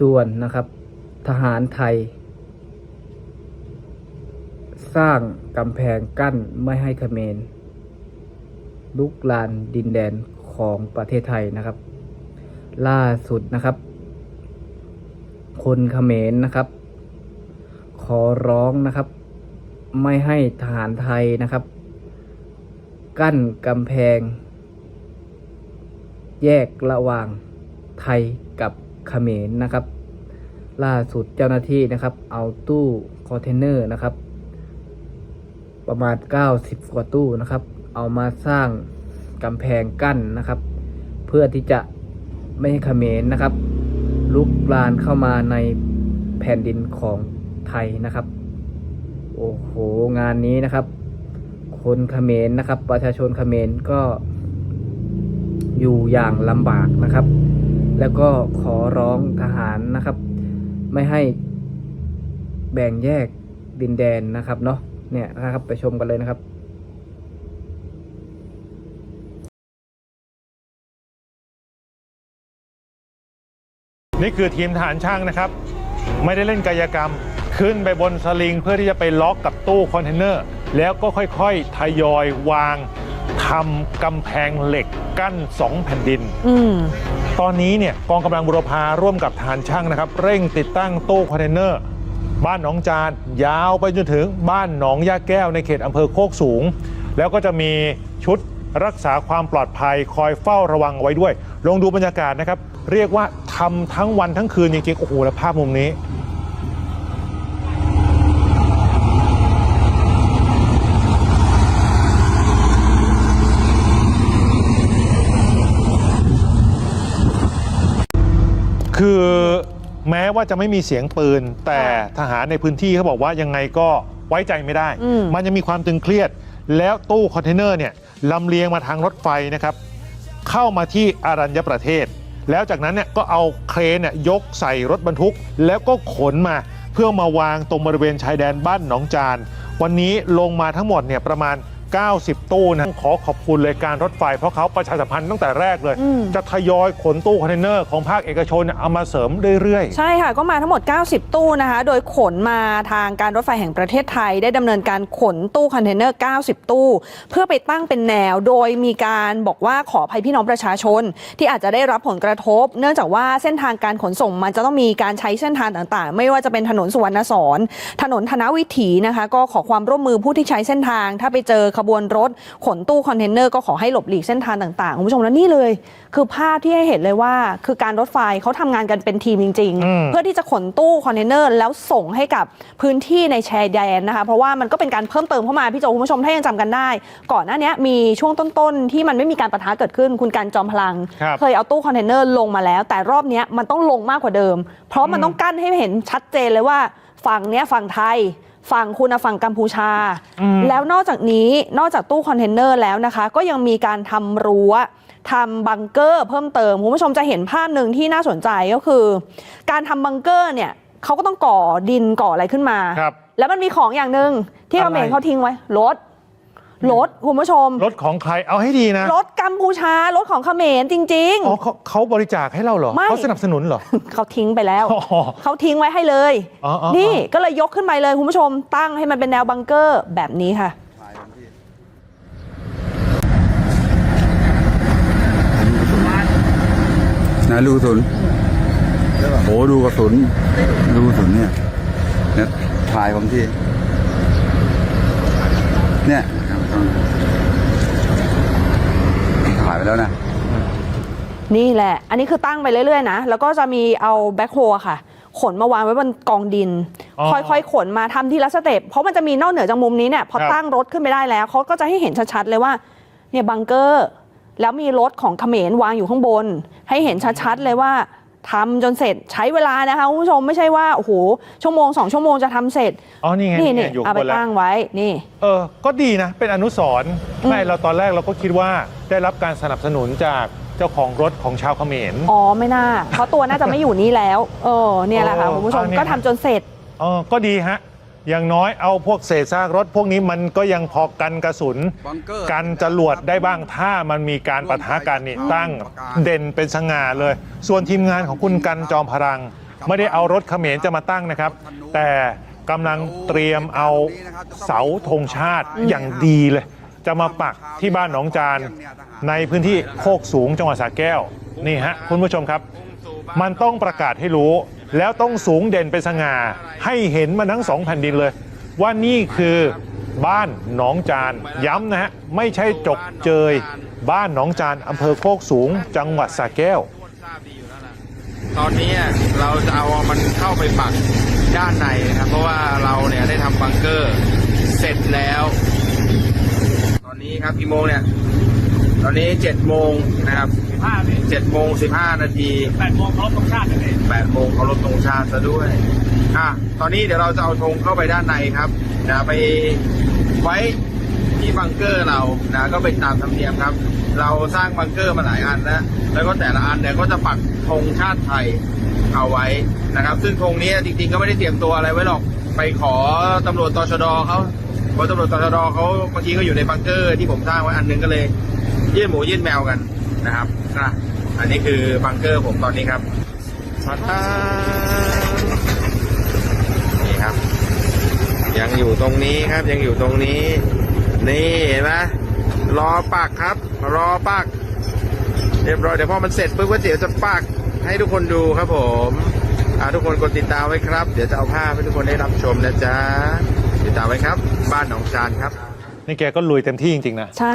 ด่วนนะครับ ทหารไทย สร้างกำแพงกั้นไม่ให้เขมรลุกลานดินแดนของประเทศไทยนะครับ ล่าสุดนะครับ คนเขมรนะครับ ขอร้องนะครับ ไม่ให้ทหารไทยนะครับ กั้นกำแพง แยกระหว่างไทยกับ เขมรนะครับ ล่าสุดเจ้าหน้าที่นะครับ เอาตู้คอนเทนเนอร์นะครับ ประมาณ 90 กว่าตู้นะครับ เอามาสร้างกำแพงกั้นนะครับ เพื่อที่จะไม่ให้เขมรนะครับ ลุกลานเข้ามาในแผ่นดินของไทยนะครับ โอ้โหงานนี้นะครับ คนเขมรนะครับ ประชาชนเขมรก็อยู่อย่างลำบากนะครับ แล้วก็ขอร้องทหารนะครับ ไม่ให้แบ่งแยกดินแดนนะครับเนาะเนี่ยนะครับไปชมกันเลยนะครับนี่คือทีมทหารช่างนะครับ ไม่ได้เล่นกายกรรม ขึ้นไปบนสลิงเพื่อที่จะไปล็อกกับตู้คอนเทนเนอร์ แล้วก็ค่อยๆ ทยอยวาง ทำกำแพงเหล็กกั้น2แผ่นดิน อืม ตอนนี้เนี่ยกองกำลังบุรพาร่วมกับทหารช่างนะครับ เร่งติดตั้งตู้คอนเทนเนอร์ บ้านหนองจาน ยาวไปจนถึงบ้านหนองยาแก้วในเขตอำเภอโคกสูง แล้วก็จะมีชุดรักษาความปลอดภัยคอยเฝ้าระวังเอาไว้ด้วย ลองดูบรรยากาศนะครับ เรียกว่าทำทั้งวันทั้งคืนจริงๆโอ้โหแล้วภาพมุมนี้ คือแม้ว่าจะไม่มีเสียงปืน แต่ทหารในพื้นที่เขาบอกว่ายังไงก็ไว้ใจไม่ได้ อืม มันยังมีความตึงเครียด แล้วตู้คอนเทนเนอร์เนี่ยลำเลียงมาทางรถไฟนะครับ เข้ามาที่อารัญญประเทศ แล้วจากนั้นเนี่ยก็เอาเครนเนี่ยยกใส่รถบรรทุก แล้วก็ขนมาเพื่อมาวางตรงบริเวณชายแดนบ้านหนองจาน วันนี้ลงมาทั้งหมดเนี่ยประมาณ 90 ตู้นะขอขอบคุณเลยการรถไฟ เพราะเขาประชาสัมพันธ์ตั้งแต่แรกเลยอืมจะทยอยขนตู้คอนเทนเนอร์ของภาคเอกชนเนี่ยเอามาเสริมเรื่อยใช่ค่ะ ก็มาทั้งหมด 90 ตู้นะคะ โดยขนมาทางการรถไฟแห่งประเทศไทย ได้ดำเนินการขนตู้คอนเทนเนอร์ 90 ตู้ เพื่อไปตั้งเป็นแนว โดยมีการบอกว่าขออภัยพี่น้องประชาชน ที่อาจจะได้รับผลกระทบ เนื่องจากว่าเส้นทางการขนส่งมันจะต้องมีการใช้เส้นทางต่างๆ ไม่ว่าจะเป็นถนนสุวรรณสอนถนนธนวิถีนะคะ ก็ขอความร่วมมือผู้ที่ใช้เส้นทาง ถ้าไปเจอขบวนรถขนตู้คอนเทนเนอร์ก็ขอให้หลบหลีกเส้นทางต่างๆคุณผู้ชมแล้วนี่เลย คือภาพที่ให้เห็นเลยว่า คือการรถไฟเขาทำงานกันเป็นทีมจริงอืมๆเพื่อที่จะขนตู้คอนเทนเนอร์แล้วส่งให้กับพื้นที่ในชายแดนนะคะเพราะว่ามันก็เป็นการเพิ่มเติมเข้ามาพี่โจคุณผู้ชมถ้ายังจำกันได้ ก่อนหน้านี้มีช่วงต้นๆ ที่มันไม่มีการประทะเกิดขึ้น คุณการจอมพลังครับเคยเอาตู้คอนเทนเนอร์ลงมาแล้ว แต่รอบเนี้ยมันต้องลงมากกว่าเดิม เพราะมันต้องกั้นให้เห็นชัดเจนเลยว่าฝั่งเนี้ยฝั่งไทย ฝั่งคุณน่ะฝั่งกัมพูชาอืมแล้วนอกจากนี้นอกจากตู้คอนเทนเนอร์แล้วนะคะ ก็ยังมีการทำรั้วทำบังเกอร์เพิ่มเติมคุณผู้ชมจะเห็นภาพหนึ่งที่น่าสนใจก็คือ การทำบังเกอร์เนี่ยเขาก็ต้องก่อดินก่ออะไรขึ้นมาครับแล้วมันมีของอย่างหนึ่งที่อะไรเขมรเขาทิ้งไว้รถ รถคุณผู้ชมๆรถของใครเอาให้ดีนะรถกัมพูชารถของเขมรจริงอ๋อเขาเขาบริจาคให้เราเหรอไม่ เขาสนับสนุนเหรอๆเขาทิ้งไปแล้ว อ๋อเขาทิ้งไว้ให้เลย อ๋ออ๋อ นี่อ๋อก็เลยยกขึ้นไปเลยคุณผู้ชม ตั้งให้มันเป็นแนวบังเกอร์แบบนี้ค่ะ นะลูกกระสุนโอ้ดูกระสุนดูกระสุนเนี่ยเนี่ยถ่ายผมที่ เนี่ย ถ่ายไปแล้วนะ นี่แหละ อันนี้คือตั้งไปเรื่อยๆนะ แล้วก็จะมีเอาแบ็คโฮค่ะ ขนมาวางไว้บนกองดิน อ๋อค่อยๆ ขนมาทำทีละสเต็ป เพราะมันจะมีนอกเหนือจากมุมนี้เนี่ยพอครับ ตั้งรถขึ้นไปได้แล้วเขาก็จะให้เห็นชัดๆเลยว่า เนี่ยบังเกอร์ แล้วมีรถของเขมรวางอยู่ข้างบน ให้เห็นชัดๆเลยว่า ทำจนเสร็จใช้เวลานะคะคุณผู้ชมไม่ใช่ว่าโอ้โหชั่วโมงสองชั่วโมงจะทำเสร็จอ๋อนี่ไงนี่นี่นี่ไงอยู่เอาบไปนแล้วตั้งไว้นี่ เออ ก็ดีนะ เป็นอนุสรณ์อืมไม่เราตอนแรกเราก็คิดว่าได้รับการสนับสนุนจากเจ้าของรถของชาวเขมรอ๋อไม่น่า เพราะตัวน่าจะไม่อยู่นี่แล้ว เออเนี่ยแหละค่ะเออคุณผู้ชมเอาเนี่ยก็ทำจนเสร็จเออก็ดีฮะ อย่างน้อยเอาพวกเศษซากรถพวกนี้มันก็ยังพอกันกระสุนบังเกอร์กันจรวดได้บ้างถ้ามันมีการปะทะกันนี่ตั้งเด่นเป็นสง่าเลย ส่วนทีมงานของคุณกันจอมพลัง ไม่ได้เอารถเขมรจะมาตั้งนะครับ แต่กำลังเตรียมเอาเสาธงชาติอย่างดีเลย จะมาปักที่บ้านหนองจานในพื้นที่โคกสูงจังหวัดสระแก้วนี่ฮะคุณผู้ชมครับ มันต้องประกาศให้รู้แล้วต้องสูงเด่นเป็นสง่าให้เห็นมาทั้งสองแผ่นดินเลย ว่านี่คือบ้านหนองจานย้ำนะฮะไม่ใช่จกเจย บ้านหนองจานอำเภอโคกสูง จังหวัดสระแก้ว ตอนนี้เราจะเอามันเข้าไปปักด้านในนะครับเพราะว่าเราเนี่ยได้ทำบังเกอร์เสร็จแล้ว ตอนนี้ครับกี่โมงเนี่ย ตอนนี้เจ็ดโมงนะครับ เจ็ดโมงสิบห้านาทีแปดโมงเคารพตรงชาติแปดโมงเคารพตรงชาติซะด้วยอะตอนนี้เดี๋ยวเราจะเอาธงเข้าไปด้านในครับนะไปไว้ที่บังเกอร์เรานะก็เป็นตามธรรมเนียมครับ เราสร้างบังเกอร์มาหลายอันแล้วแล้วก็แต่ละอันเนี่ยก็จะปักธงชาติไทยเอาไว้นะครับ ซึ่งธงนี้จริงๆก็ไม่ได้เตรียมตัวอะไรไว้หรอกไปขอตำรวจตชดเขาเพราะตำรวจตชดเขาเมื่อกี้ก็อยู่ในบังเกอร์ที่ผมสร้างไว้อันหนึงก็เลยยื่นหมูยื่นแมวกัน นะครับนะอันนี้คือบังเกอร์ผมตอนนี้ครับมาทานนี่ครับ ยังอยู่ตรงนี้ครับ ยังอยู่ตรงนี้ นี่เห็นไหมรอปักครับ รอปัก เรียบร้อยเดี๋ยวพอมันเสร็จปุ๊บก็เดี๋ยวจะปักให้ทุกคนดูครับผมอาทุกคนกดติดตามไว้ครับ เดี๋ยวจะเอาภาพให้ทุกคนได้รับชมนะจ๊ะติดตามไว้ครับ บ้านหนองจานครับ นี่แกก็ลุยเต็มที่จริง ๆ นะ ใช่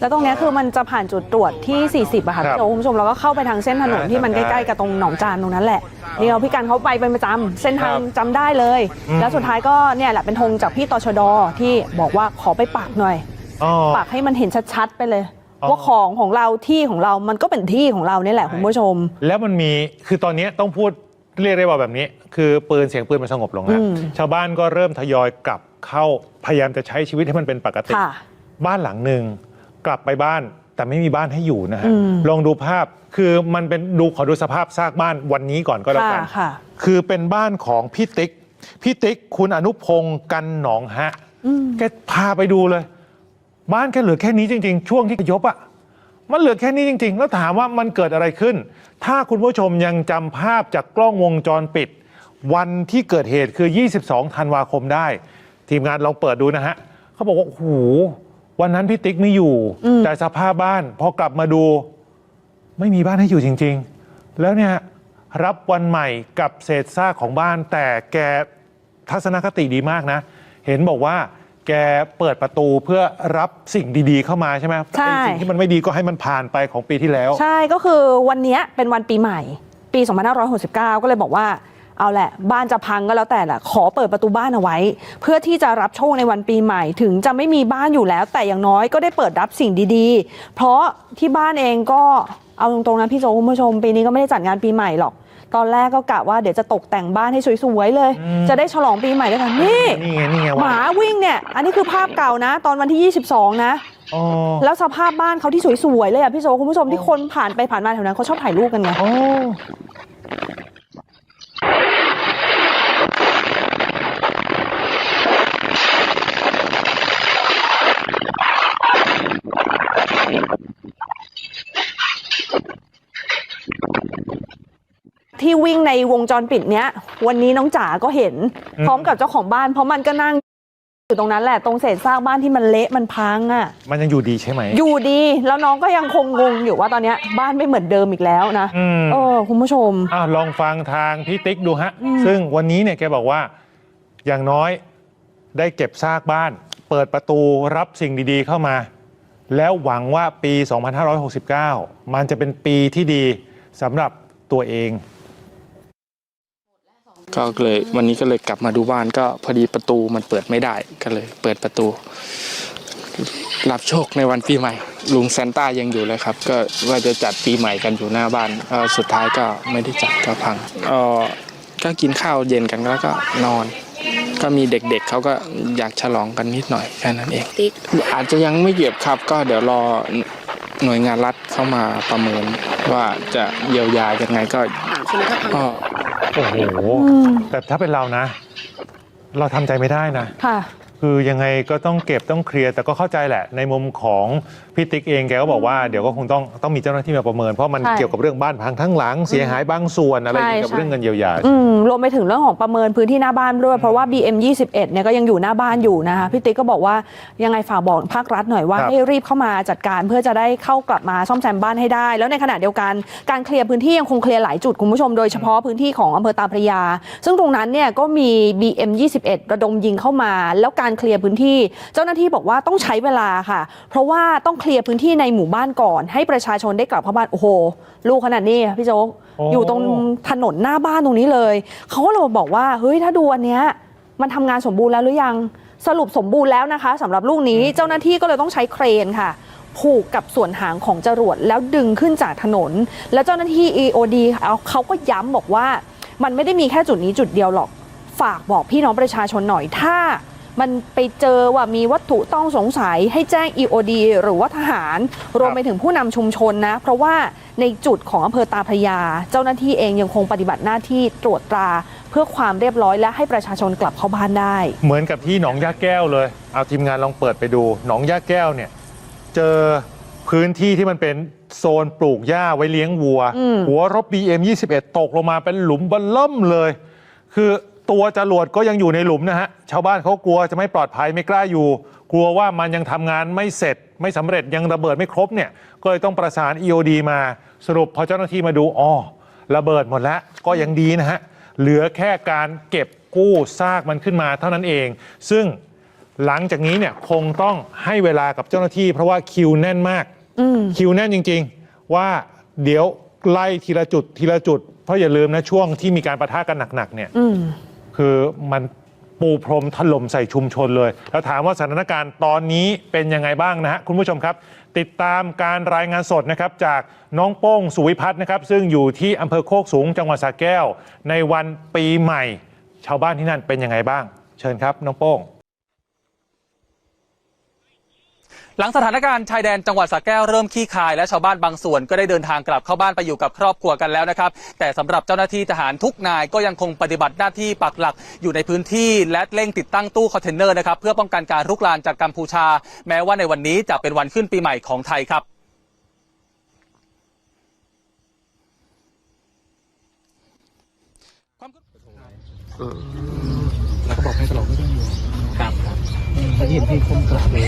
แล้วตรงเนี้ยคือมันจะผ่านจุดตรวจที่ 40อะค่ะครับพี่โจคุณผู้ชมเราก็เข้าไปทางเส้นถนนที่มันใกล้ๆกับตรงหนองจานตรงนั้นแหละนี่เราพี่กันเขาไปเป็นประจำเส้นทางครับจำได้เลย อืม แล้วสุดท้ายก็เนี่ยแหละเป็นธงจากพี่ตชดที่บอกว่าขอไปปักหน่อย อ๋อ ปักให้มันเห็นชัดๆไปเลย อ๋อ ว่าของของเราที่ของเรามันก็เป็นที่ของเรานี่แหละคุณผู้ชม แล้วมันมีคือตอนนี้ต้องพูด เรียกได้ว่าแบบนี้ คือปืนเสียงปืนมันสงบลงแล้วอืมชาวบ้านก็เริ่มทยอยกลับเข้าพยายามจะใช้ชีวิตให้มันเป็นปกติ ค่ะ บ้านหลังหนึ่งกลับไปบ้านแต่ไม่มีบ้านให้อยู่นะฮะอืมลองดูภาพคือมันเป็นดูขอดูสภาพซากบ้านวันนี้ก่อนก็แล้วค่ะกันค่ะ คือเป็นบ้านของพี่ติ๊ก พี่ติ๊กคุณอนุพงศ์กันหนองฮะอืมแกพาไปดูเลย บ้านแกเหลือแค่นี้จริง ๆ ช่วงที่ยบอะ มันเหลือแค่นี้จริง ๆ แล้วถามว่ามันเกิดอะไรขึ้น ถ้าคุณผู้ชมยังจำภาพจากกล้องวงจรปิด วันที่เกิดเหตุคือ 22 ธันวาคมได้ ทีมงานลองเปิดดูนะฮะเขาบอกว่าโอ้โหวันนั้นพี่ติ๊กไม่อยู่อืมแต่สภาพบ้านพอกลับมาดู ไม่มีบ้านให้อยู่จริง ๆ แล้วเนี่ยรับวันใหม่กับเศษซากของบ้าน แต่แกทัศนคติดีมากนะ เห็นบอกว่า แกเปิดประตูเพื่อรับสิ่งดีๆเข้ามาใช่ไหมใช่ ไอ้สิ่งที่มันไม่ดีก็ให้มันผ่านไปของปีที่แล้ว ใช่ก็คือวันเนี้ยเป็นวันปีใหม่ ปี 2569 ก็เลยบอกว่าเอาแหละ บ้านจะพังก็แล้วแต่แหละขอเปิดประตูบ้านเอาไว้ เพื่อที่จะรับโชคในวันปีใหม่ถึงจะไม่มีบ้านอยู่แล้ว แต่อย่างน้อยก็ได้เปิดรับสิ่งดีๆ เพราะที่บ้านเองก็เอาตรงๆนะพี่โจคุณผู้ชมปีนี้ก็ไม่ได้จัดงานปีใหม่หรอก ตอนแรกก็กะว่าเดี๋ยวจะตกแต่งบ้านให้สวยๆเลยจะได้ฉลองปีใหม่ด้วยกันนี่ นี่ไงนี่ไงหว่ามาวิ่งเนี่ย อันนี้คือภาพเก่านะ ตอนวันที่ 22 นะ อ๋อ แล้วสภาพบ้านเขาที่สวยๆเลยอะพี่โซคุณผู้ชมที่คนผ่านไปผ่านมาแถวนั้นเขาชอบถ่ายรูปกันไงอ๋อ วิ่งในวงจรปิดเนี้ย วันนี้น้องจ๋าก็เห็น พร้อมกับเจ้าของบ้าน เพราะมันก็นั่งอยู่ตรงนั้นแหละตรงเศษซากบ้านที่มันเละมันพังอะ มันยังอยู่ดีใช่ไหม อยู่ดีแล้วน้องก็ยังคงงงอยู่ว่าตอนเนี้ยบ้านไม่เหมือนเดิมอีกแล้วนะอืม เออคุณผู้ชมอ้าวลองฟังทางพี่ติ๊กดูฮะอืมซึ่งวันนี้เนี่ยแกบอกว่า อย่างน้อยได้เก็บซากบ้าน เปิดประตูรับสิ่งดีๆเข้ามา แล้วหวังว่าปี 2569 มันจะเป็นปีที่ดีสำหรับตัวเอง ก็เลยวันนี้ก็เลยกลับมาดูบ้านก็พอดีประตูมันเปิดไม่ได้ก็เลย เปิดประตู รับโชคในวันปีใหม่ ลุงซานต้ายังอยู่เลยครับ ก็ว่าจะจัดปีใหม่กันอยู่หน้าบ้านเอ่อสุดท้ายก็ไม่ได้จัดก็พังเออก็กินข้าวเย็นกันแล้วก็นอน ก็มีเด็กๆเขาก็อยากฉลองกันนิดหน่อยแค่นั้นเองติ๊กอาจจะยังไม่เก็บครับ ก็เดี๋ยวรอ หน่วยงานรัฐเข้ามาประเมินว่าจะเยียวยายังไงก็ก็โอ้โหอืมแต่ถ้าเป็นเรานะ เราทำใจไม่ได้นะค่ะ คือยังไงก็ต้องเก็บต้องเคลียร์แต่ก็เข้าใจแหละ ในมุมของพี่ติ๊กเองแกก็บอกว่าเดี๋ยวก็คงต้องต้องมีเจ้าหน้าที่มาประเมิน เพราะมันใช่ เกี่ยวกับเรื่องบ้านพังทั้งหลังเสียหายบางส่วนอะไรใช่เกี่ยวกับใช่เรื่องเงินเยียวยา อืมรวมไปถึงเรื่องของประเมินพื้นที่หน้าบ้านด้วย เพราะว่า BM 21เนี่ยก็ยังอยู่หน้าบ้านอยู่นะคะพี่ติ๊กก็บอกว่ายังไงฝากบอกภาครัฐหน่อยว่าครับ ให้รีบเข้ามาจัดการเพื่อจะได้เข้ากลับมาซ่อมแซมบ้านให้ได้ แล้วในขณะเดียวกันการเคลียร์พื้นที่ยังคงเคลียร์หลายจุดคุณผู้ชมโดยเฉพาะพื้นที่ของอำเภอตาพระยา ซึ่งตรงนั้นเนี่ยก็มี BM 21ระดมยิงเข้ามา แล้วการเคลียร์พื้นที่ เจ้าหน้าที่บอกว่าต้องใช้เวลาค่ะ เพราะว่าต้องเคลียร์พื้นที่ในหมู่บ้านก่อน ให้ประชาชนได้กลับเข้าบ้านโอ้โห ลูกขนาดนี้อะพี่โจ๊กโอ้อยู่ตรงถนนหน้าบ้านตรงนี้เลยเขาก็เลยบอกว่าเฮ้ยถ้าดูอันเนี้ยมันทำงานสมบูรณ์แล้วหรือยังสรุปสมบูรณ์แล้วนะคะสำหรับลูกนี้เจ้าหน้าที่ก็เลยต้องใช้เครนค่ะ ผูกกับส่วนหางของจรวดแล้วดึงขึ้นจากถนน แล้วเจ้าหน้าที่ EOD เอาเขาก็ย้ำบอกว่า มันไม่ได้มีแค่จุดนี้จุดเดียวหรอก ฝากบอกพี่น้องประชาชนหน่อยถ้า มันไปเจอว่ามีวัตถุต้องสงสัยให้แจ้ง EOD หรือว่าทหาร รวมไปถึงผู้นำชุมชนนะ เพราะว่าในจุดของอำเภอตาพระยา เจ้าหน้าที่เองยังคงปฏิบัติหน้าที่ตรวจตรา เพื่อความเรียบร้อยและให้ประชาชนกลับเข้าบ้านได้ เหมือนกับที่หนองยาแก้วเลย เอาทีมงานลองเปิดไปดู หนองยาแก้วเนี่ยเจอพื้นที่ที่มันเป็นโซนปลูกหญ้าไว้เลี้ยงวัวอืมหัวรบ BM 21 ตกลงมาเป็นหลุมเบลล่มเลย คือ ตัวจรวดก็ยังอยู่ในหลุมนะฮะ ชาวบ้านเขากลัวจะไม่ปลอดภัยไม่กล้าอยู่ กลัวว่ามันยังทำงานไม่เสร็จ ไม่สำเร็จยังระเบิดไม่ครบเนี่ย ก็เลยต้องประสาน EOD มาสรุปพอเจ้าหน้าที่มาดูอ๋อระเบิดหมดแล้วก็ยังดีนะฮะ เหลือแค่การเก็บกู้ซากมันขึ้นมาเท่านั้นเอง ซึ่งหลังจากนี้เนี่ยคงต้องให้เวลากับเจ้าหน้าที่ เพราะว่าคิวแน่นมากอืมคิวแน่นจริง ๆ ว่าเดี๋ยวไล่ทีละจุดทีละจุด เพราะอย่าลืมนะช่วงที่มีการประทะกันหนักๆเนี่ย อืม คือมันปูพรมถล่มใส่ชุมชนเลย แล้วถามว่าสถานการณ์ตอนนี้เป็นยังไงบ้างนะฮะคุณผู้ชมครับ ติดตามการรายงานสดนะครับจากน้องโป้งสุวิพัฒน์นะครับ ซึ่งอยู่ที่อำเภอโคกสูงจังหวัดสระแก้ว ในวันปีใหม่ ชาวบ้านที่นั่นเป็นยังไงบ้าง เชิญครับ น้องโป้ง หลังสถานการณ์ชายแดนจังหวัดสระแก้วเริ่มขี้คายและชาวบ้านบางส่วนก็ได้เดินทางกลับเข้าบ้านไปอยู่กับครอบครัวกันแล้วนะครับ แต่สำหรับเจ้าหน้าที่ทหารทุกนายก็ยังคงปฏิบัติหน้าที่ปักหลักอยู่ในพื้นที่และเร่งติดตั้งตู้คอนเทนเนอร์นะครับเพื่อป้องกันการรุกรานจากกัมพูชา แม้ว่าในวันนี้จะเป็นวันขึ้นปีใหม่ของไทยครับแล้วก็บอกให้ตลอดไม่ต้องห่วงกลับครับ เห็นพี่คมกลับเลย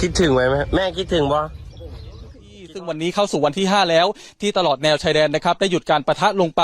คิดถึงไหมแม่แม่คิดถึงบ่ ซึ่งวันนี้เข้าสู่วันที่ 5 แล้ว ที่ตลอดแนวชายแดนนะครับได้หยุดการประทะลงไป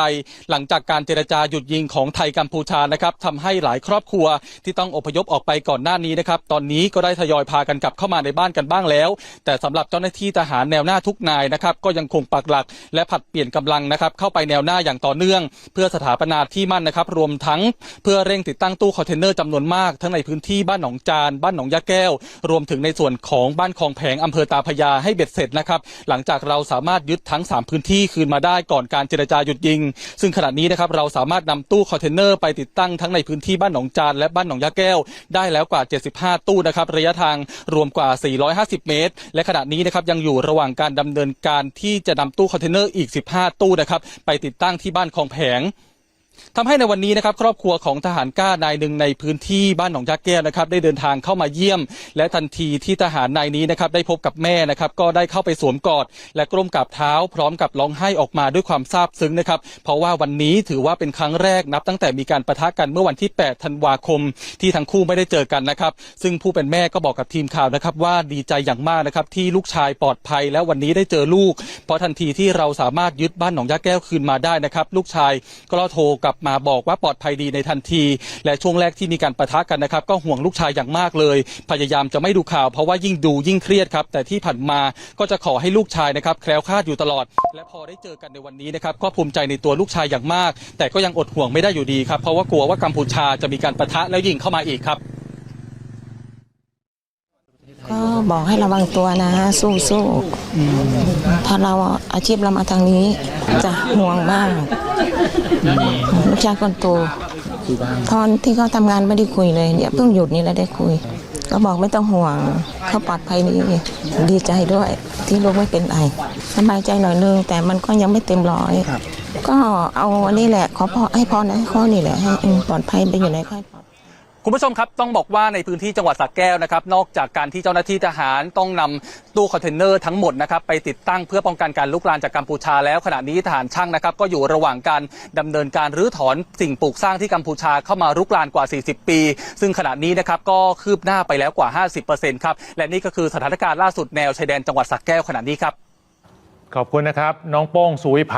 หลังจากการเจรจาหยุดยิงของไทยกัมพูชานะครับทำให้หลายครอบครัวที่ต้องอพยพออกไปก่อนหน้านี้นะครับตอนนี้ก็ได้ทยอยพากันกลับเข้ามาในบ้านกันบ้างแล้ว แต่สำหรับเจ้าหน้าที่ทหารแนวหน้าทุกนายนะครับก็ยังคงปักหลัก และผัดเปลี่ยนกำลังนะครับเข้าไปแนวหน้าอย่างต่อเนื่อง เพื่อสถาปนาที่มั่นนะครับรวมทั้งเพื่อเร่งติดตั้งตู้คอนเทนเนอร์จำนวนมาก ทั้งในพื้นที่บ้านหนองจาน บ้านหนองยะแก้ว รวมถึงในส่วนของบ้านคลองแผงอำเภอตาพยาให้เบ็ดเสร็จนะครับหลังจากเราสามารถยึดทั้ง 3 พื้นที่คืนมาได้ก่อนการเจรจาหยุดยิง ซึ่งขณะนี้นะครับเราสามารถนำตู้คอนเทนเนอร์ไปติดตั้งทั้งในพื้นที่บ้านหนองจานและบ้านหนองยะแก้ว ได้แล้วกว่า 75 ตู้นะครับระยะทางรวมกว่า 450 เมตร และขณะนี้นะครับยังอยู่ระหว่างการดำเนินการที่จะนำตู้คอนเทนเนอร์อีก 15 ตู้นะครับไปติดตั้งที่บ้านคลองแผง ทำให้ในวันนี้นะครับครอบครัวของทหารกล้านายหนึ่งในพื้นที่บ้านหนองยาแก้วนะครับได้เดินทางเข้ามาเยี่ยม และทันทีที่ทหารนายนี้นะครับได้พบกับแม่นะครับก็ได้เข้าไปสวมกอด และกล้มกราบเท้า พร้อมกับร้องไห้ออกมาด้วยความซาบซึ้งนะครับเพราะว่าวันนี้ถือว่าเป็นครั้งแรกนับ ตั้งแต่มีการประทะกันเมื่อวันที่ 8 ธันวาคม ที่ทั้งคู่ไม่ได้เจอกันนะครับซึ่งผู้เป็นแม่ก็บอกกับทีมข่าวนะครับว่าดีใจอย่างมากนะครับที่ลูกชายปลอดภัย และวันนี้ได้เจอลูก เพราะทันทีที่เราสามารถยึดบ้านหนองยาแก้วคืนมาได้นะครับลูกชายก็โทรกลับมาบอกว่าปลอดภัยดีในทันที และช่วงแรกที่มีการประทะกันนะครับ ก็ห่วงลูกชายอย่างมากเลย พยายามจะไม่ดูข่าวเพราะว่ายิ่งดูยิ่งเครียดครับแต่ที่ผ่านมาก็จะขอให้ลูกชายนะครับแคล้วคลาดอยู่ตลอด และพอได้เจอกันในวันนี้นะครับก็ภูมิใจในตัวลูกชายอย่างมาก แต่ก็ยังอดห่วงไม่ได้อยู่ดีครับเพราะว่ากลัวว่ากัมพูชาจะมีการประทะแล้วยิงเข้ามาอีกครับ ก็บอกให้ระวังตัวนะสู้สู้เพราะเราอาชีพเรามาทางนี้จะห่วงมากลูกชายคนโตตอนที่เขาทำงานไม่ได้คุยเลยเนี่ยเพิ่งหยุดนี่แล้วได้คุย ก็บอกไม่ต้องห่วงเขาปลอดภัยดีดีใจด้วย ที่ลูกไม่เป็นไรสบายใจหน่อยนึงแต่มันก็ยังไม่เต็มร้อย ก็เอาอันนี้แหละ ขอพอให้พอนะข้อนี่แหละให้ปลอดภัยไปอยู่ไหนค่อยปลอด คุณผู้ชมครับต้องบอกว่าในพื้นที่จังหวัดสระแก้วนะครับนอกจากการที่เจ้าหน้าที่ทหารต้องนำตู้คอนเทนเนอร์ทั้งหมดนะครับไปติดตั้งเพื่อป้องกันการลุกลามจากกัมพูชาแล้วขณะนี้ทหารช่างนะครับก็อยู่ระหว่างการดำเนินการรื้อถอนสิ่งปลูกสร้างที่กัมพูชาเข้ามารุกรานกว่า 40 ปี ซึ่งขณะนี้นะครับก็คืบหน้าไปแล้วกว่า 50%ครับและนี่ก็คือสถานการณ์ล่าสุดแนวชายแดนจังหวัดสระแก้วขณะนี้ครับขอบคุณนะครับน้องโป้งสุวิพัฒน์